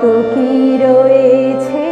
কত কি রয়েছে?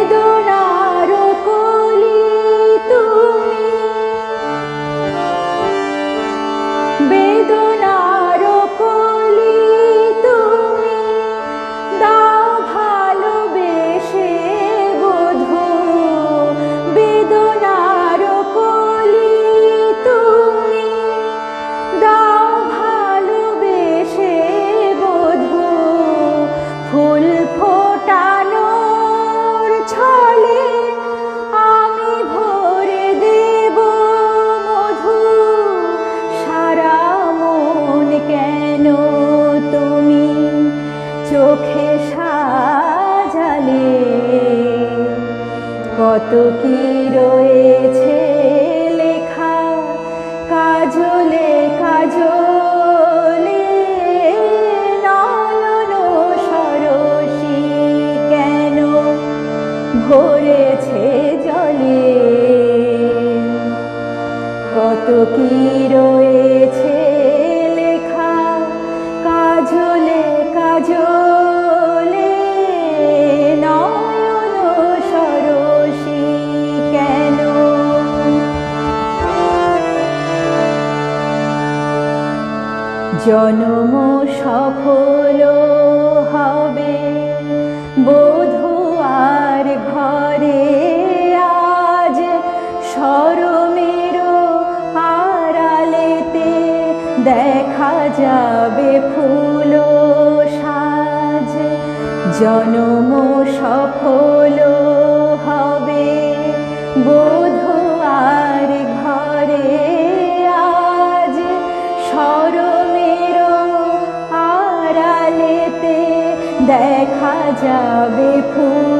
olvido কত কি রয়েছে লেখা? কাজলে কাজলে কেন ভরেছে জলে? কত কি রয়েছে লেখা? কাজলে কাজলে জনম সফল হবে। বধু আর ঘরে আজ সরমের আড়ালেতে দেখা যাবে ফুল সাজ। জনম সফল দেখা যাবে ফুল